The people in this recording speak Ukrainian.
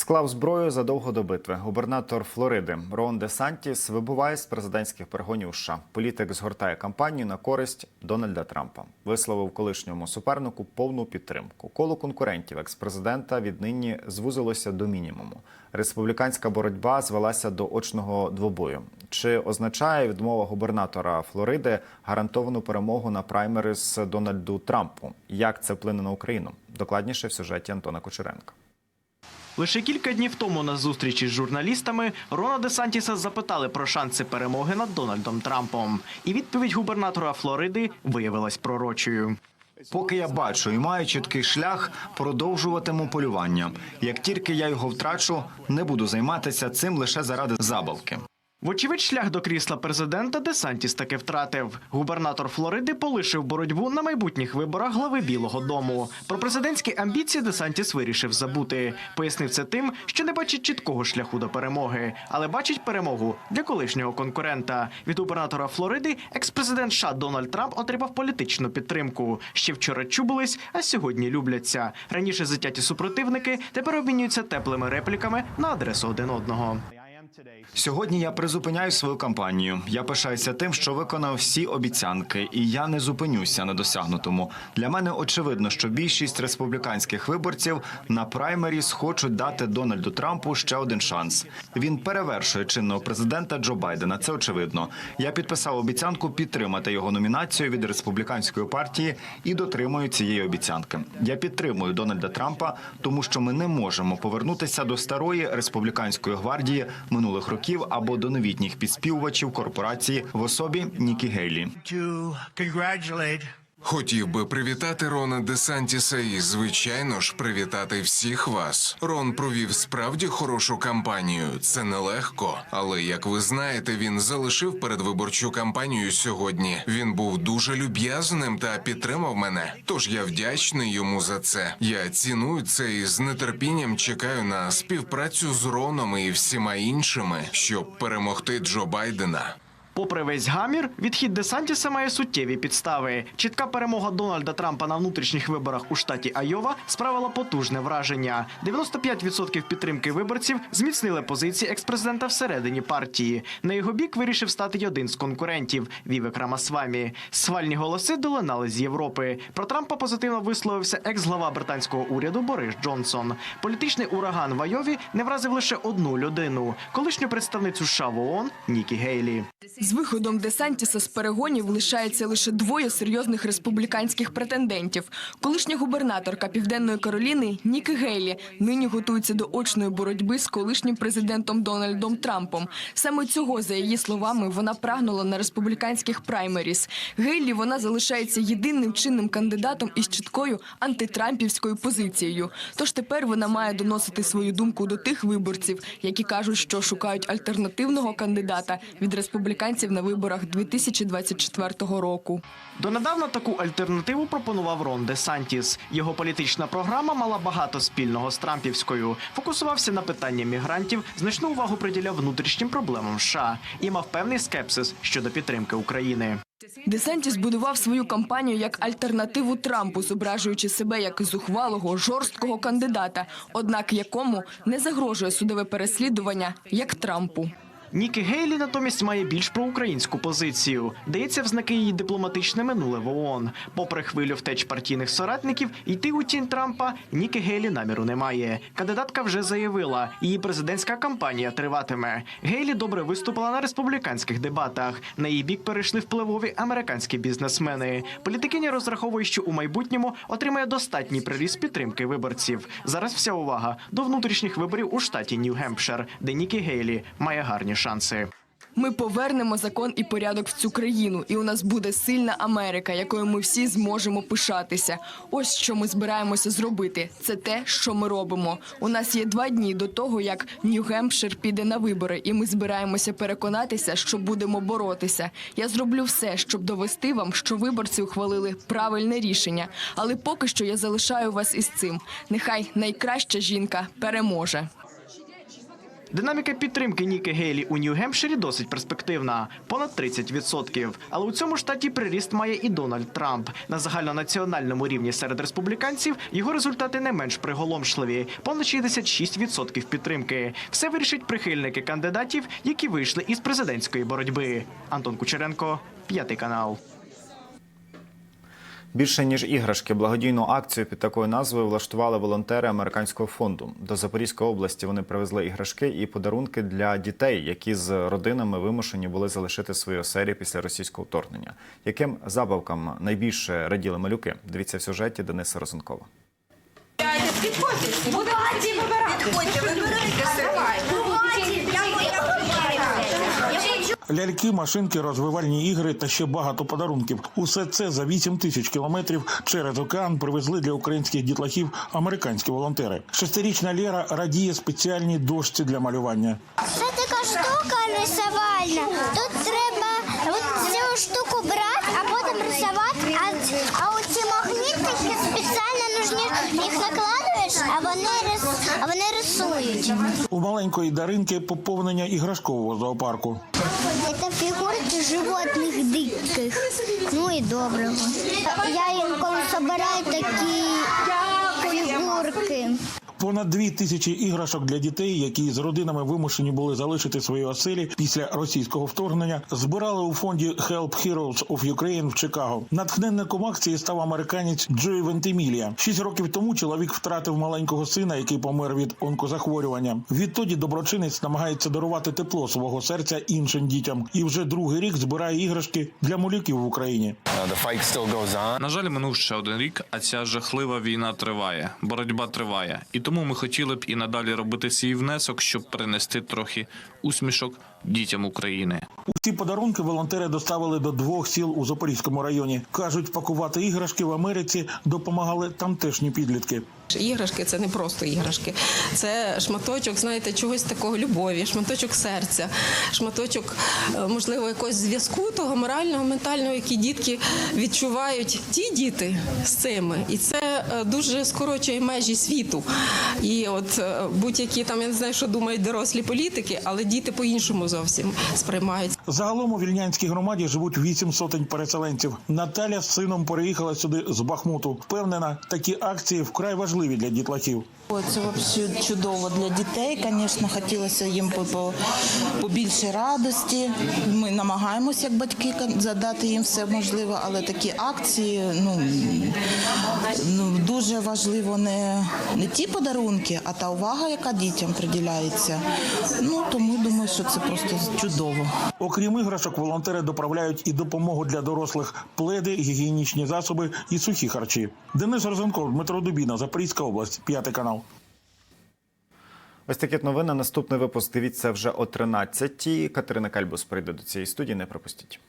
Склав зброю задовго до битви. Губернатор Флориди Рон Де Сантіс вибуває з президентських перегонів США. Політик згортає кампанію на користь Дональда Трампа. Висловив колишньому супернику повну підтримку. Коло конкурентів експрезидента віднині звузилося до мінімуму. Республіканська боротьба звелася до очного двобою. Чи означає відмова губернатора Флориди гарантовану перемогу на праймерис Дональду Трампу? Як це вплине на Україну? Докладніше в сюжеті Антона Кучеренка. Лише кілька днів тому на зустрічі з журналістами Рона Де Сантіса запитали про шанси перемоги над Дональдом Трампом. І відповідь губернатора Флориди виявилась пророчою. Поки я бачу і маю чіткий шлях, продовжуватиму полювання. Як тільки я його втрачу, не буду займатися цим лише заради забавки. Вочевидь, шлях до крісла президента Де Сантіс таки втратив. Губернатор Флориди полишив боротьбу на майбутніх виборах глави Білого Дому. Про президентські амбіції Де Сантіс вирішив забути. Пояснив це тим, що не бачить чіткого шляху до перемоги, але бачить перемогу для колишнього конкурента. Від губернатора Флориди екс-президент США Дональд Трамп отримав політичну підтримку. Ще вчора чубились, а сьогодні любляться. Раніше затяті супротивники тепер обмінюються теплими репліками на адресу один одного. Сьогодні я призупиняю свою кампанію. Я пишаюся тим, що виконав всі обіцянки, і я не зупинюся на досягнутому. Для мене очевидно, що більшість республіканських виборців на праймеріс хочуть дати Дональду Трампу ще один шанс. Він перевершує чинного президента Джо Байдена. Це очевидно. Я підписав обіцянку підтримати його номінацію від республіканської партії і дотримую цієї обіцянки. Я підтримую Дональда Трампа, тому що ми не можемо повернутися до старої республіканської гвардії минулих років або до новітніх підспівувачів корпорації в особі Нікі Гейлі. Хотів би привітати Рона Десантіса і, звичайно ж, привітати всіх вас. Рон провів справді хорошу кампанію. Це нелегко. Але як ви знаєте, він залишив передвиборчу кампанію сьогодні. Він був дуже люб'язним та підтримав мене. Тож я вдячний йому за це. Я ціную це і з нетерпінням чекаю на співпрацю з Роном і всіма іншими, щоб перемогти Джо Байдена. Попри весь гамір, відхід Десантіса має суттєві підстави. Чітка перемога Дональда Трампа на внутрішніх виборах у штаті Айова справила потужне враження. 95% підтримки виборців зміцнили позиції експрезидента всередині партії. На його бік вирішив стати й один з конкурентів Вівек Рамасвамі. Свальні голоси долинали з Європи. Про Трампа позитивно висловився екс-глава британського уряду Борис Джонсон. Політичний ураган в Айові не вразив лише одну людину колишню представницю США в ООН Нікі Гейлі. З виходом Десантіса з перегонів лишається лише двоє серйозних республіканських претендентів. Колишня губернаторка Південної Кароліни Нікі Гейлі нині готується до очної боротьби з колишнім президентом Дональдом Трампом. Саме цього, за її словами, вона прагнула на республіканських праймеріс. Гейлі вона залишається єдиним чинним кандидатом із чіткою антитрампівською позицією. Тож тепер вона має доносити свою думку до тих виборців, які кажуть, що шукають альтернативного кандидата від республіканців на виборах 2024 року. Донедавна таку альтернативу пропонував Рон Де Сантіс. Його політична програма мала багато спільного з Трампівською. Фокусувався на питанні мігрантів, значну увагу приділяв внутрішнім проблемам США і мав певний скепсис щодо підтримки України. Десантіс будував свою кампанію як альтернативу Трампу, зображуючи себе як зухвалого, жорсткого кандидата, однак якому не загрожує судове переслідування, як Трампу. Нікі Гейлі натомість має більш проукраїнську позицію. Дається в знаки її дипломатичне минуле в ООН. Попри хвилю втеч партійних соратників, йти у тінь Трампа Нікі Гейлі наміру немає. Кандидатка вже заявила, її президентська кампанія триватиме. Гейлі добре виступила на республіканських дебатах. На її бік перейшли впливові американські бізнесмени. Політикиня розраховує, що у майбутньому отримає достатній приріст підтримки виборців. Зараз вся увага до внутрішніх виборів у штаті Нью-Гемпшир, де Нікі Гейлі має гарні шанси. Ми повернемо закон і порядок в цю країну, і у нас буде сильна Америка, якою ми всі зможемо пишатися. Ось що ми збираємося зробити. Це те, що ми робимо. У нас є два дні до того, як Нью-Гемпшир піде на вибори, і ми збираємося переконатися, що будемо боротися. Я зроблю все, щоб довести вам, що виборці ухвалили правильне рішення. Але поки що я залишаю вас із цим. Нехай найкраща жінка переможе. Динаміка підтримки Ніки Гейлі у Нью-Гемпширі досить перспективна понад 30%. Але у цьому штаті приріст має і Дональд Трамп. На загальнонаціональному рівні серед республіканців його результати не менш приголомшливі понад 66% підтримки. Все вирішать прихильники кандидатів, які вийшли із президентської боротьби. Антон Кучеренко, п'ятий канал. Більше ніж іграшки, благодійну акцію під такою назвою влаштували волонтери американського фонду. До Запорізької області вони привезли іграшки і подарунки для дітей, які з родинами вимушені були залишити свої оселі після російського вторгнення. Яким забавкам найбільше раділи малюки? Дивіться в сюжеті Дениса Розенкова. Підходьте, вибирайте. Підходьте, вибирайте. Ляльки, машинки, розвивальні ігри та ще багато подарунків. Усе це за 8 тисяч кілометрів через океан привезли для українських дітлахів американські волонтери. Шестирічна Лєра радіє спеціальній дошці для малювання. Це така штука рисувальна. Тут треба от цю штуку брати, а потім рисувати. А, а оці магнітики спеціально нужні їх накладуєш, а вони рис, а вони рисують. У маленької Даринки поповнення іграшкового зоопарку. Це фігурки животних диких. Ну і доброго. Я інколи збираю такі фігурки. Понад дві тисячі іграшок для дітей, які з родинами вимушені були залишити свої оселі після російського вторгнення, збирали у фонді Help Heroes of Ukraine в Чикаго. Натхненником акції став американець Джой Вентимілія. Шість років тому чоловік втратив маленького сина, який помер від онкозахворювання. Відтоді доброчинець намагається дарувати тепло свого серця іншим дітям, і вже другий рік збирає іграшки для малюків в Україні. На жаль, минув ще один рік, а ця жахлива війна триває. Боротьба триває. І тому ми хотіли б і надалі робити свій внесок, щоб принести трохи усмішок дітям України. Усі подарунки волонтери доставили до двох сіл у Запорізькому районі. кажуть, пакувати іграшки в Америці допомагали тамтешні підлітки. Іграшки це не просто іграшки, це шматочок, знаєте, чогось такого любові, шматочок серця, шматочок, е, можливо, якогось зв'язку того морального, ментального, які дітки відчувають ті діти з цими. І це е, дуже скорочує межі світу. І от е, будь-які там я не знаю, що думають дорослі політики, але діти по-іншому зовсім сприймають. Загалом у вільнянській громаді живуть вісім сотень переселенців. Наталя з сином переїхала сюди з Бахмуту. Впевнена, такі акції вкрай важливі для дітлахів. Це взагалі чудово для дітей. Звісно, хотілося їм по- по- побільше радості. Ми намагаємося, як батьки, задати їм все можливе, але такі акції ну, ну дуже важливо не, не ті подарунки, а та увага, яка дітям приділяється. Ну тому думаю, що це просто чудово. Окрім іграшок, волонтери доправляють і допомогу для дорослих пледи, гігієнічні засоби і сухі харчі. Денис Розенков, Дмитро Дубіна, Запорізька область, п'ятий канал. Ось такі новини. Наступний випуск дивіться вже о 13-й. Катерина Кальбус прийде до цієї студії. Не пропустіть.